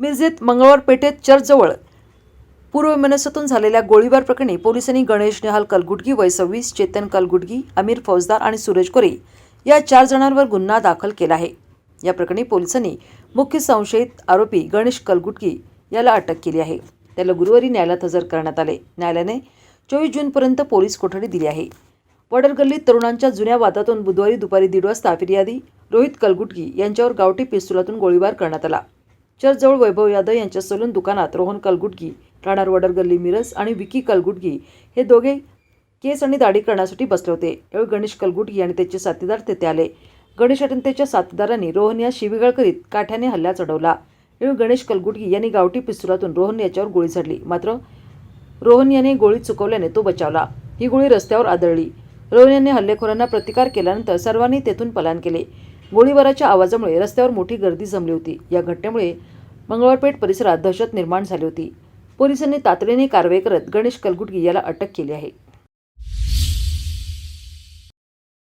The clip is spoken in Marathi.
मिरजेत मंगळवार पेठेत चर्चजवळ पूर्व मनसतून झालेल्या गोळीबार प्रकरणी पोलिसांनी गणेश निहाल कलगुडगी वय सव्वीस चेतन कलगुडगी अमीर फौजदार आणि सूरज कोरे या चार जणांवर गुन्हा दाखल केला आहे. या प्रकरणी पोलिसांनी मुख्य संशयित आरोपी गणेश कलगुडगी याला अटक केली आहे. त्याला गुरुवारी न्यायालयात हजर करण्यात आले. न्यायालयाने चोवीस जूनपर्यंत पोलीस कोठडी दिली आहे. वडरगल्लीत तरुणांच्या जुन्या वादातून बुधवारी दुपारी दीड वाजता फिर्यादी रोहित कलगुटगी यांच्यावर गावठी पिस्तुलातून गोळीबार करण्यात आला. चर्चजवळ वैभव यादव यांच्या सलून दुकानात रोहन कलगुटगी राहणार वडरगल्ली मिरज आणि विकी कलगुटगी हे दोघे केस आणि दाढी करण्यासाठी बसले होते. यावेळी गणेश कलगुटगी आणि त्याचे साथीदार तेथे आले. गणेश आणि त्याच्या साथीदारांनी रोहन या शिवीगाळ करीत काठ्याने हल्ला चढवला. यावेळी गणेश कलगुटगी यांनी गावठी पिस्तुलातून रोहन याच्यावर गोळी झाडली. मात्र रोहन याने गोळी चुकवल्याने तो बचावला. ही गोळी रस्त्यावर आदळली. रोहन यांनी हल्लेखोरांना प्रतिकार केल्यानंतर सर्वांनी तेथून पलायन केले. गोळीबाराच्या आवाजामुळे रस्त्यावर मोठी गर्दी जमली होती. या घटनेमुळे मंगळवारपेठ परिसरात दहशत निर्माण झाली होती. पोलिसांनी तातडीने कारवाई करत गणेश कलगुटगी याला अटक केली आहे.